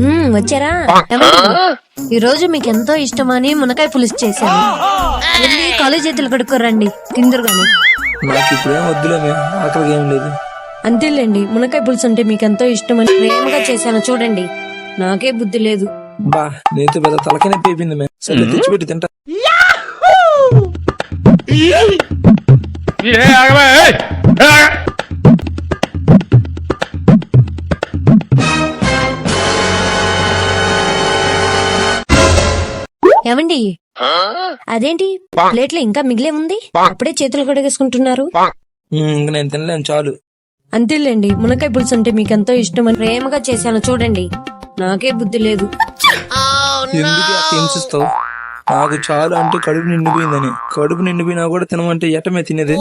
మ్మ్, వచ్చారా? ఈ రోజు మీకు ఎంతో ఇష్టమని మునకాయ పులుసు చేశాను. వెళ్ళి కాలేజ్ చేతులు కడుక్కోరండి తిందరు గాని. నాకు ఇప్పుడేం వద్దులే మే. ఆకలికి ఏం లేదు. అంతేలేండి మునకాయ పులుసు అంటే మీకు ఎంతో ఇష్టమని ప్రేమగా చేశాను. చూడండి. నాకే బుద్ధి లేదు. బా నేతో పెద్ద తలకనే పేపింది మే. సరే తెచ్చిపెట్టి తింటా. ఏమండి? అదేంటి? ప్లేట్లో ఇంకా మిగిలే ఉంది? అప్పుడే చేతులు కడిగేసుకుంటున్నారు? ఇంక నేను తినలేను చాలు. అంతేలేండి మునకాయ పులుసు అంటే మీకు ఎంతో ఇష్టమని ప్రేమగా చేశాను చూడండి. నాకే బుద్ధి లేదు. ఎందుకు అట్ట హింసిస్తావు? నాకు చాలు అంటే కడుపు నిండిపోయిందని. కడుపు నిండిపోయినా కూడా తినమంటే ఎటమే తినేది.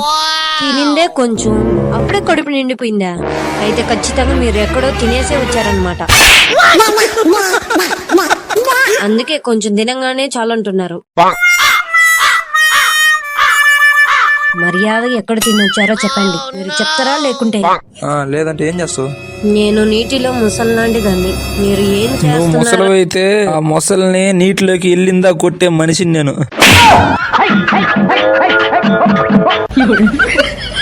తినిందే కొంచెం. అప్పుడే కడుపు నిండిపోయిందా? అయితే ఖచ్చితంగా మీరు ఎక్కడో తినేసే వచ్చారనమాట అందుకే కొంచెం తినంగానే చాలంటున్నారు. మర్యాద ఎక్కడ తినొచ్చారో చెప్పండి. మీరు చెప్తారా లేకుంటే? లేదంటే ఏం చేస్తావు? నేను నీటిలో ముసల్లాంటి దాన్ని మీరు ఏం నువ్వు చేస్తున్నారు? ముసలి అయితే ఆ మొసల్ని నీటిలోకి వెళ్ళిందా కొట్టే మనిషిని నేను.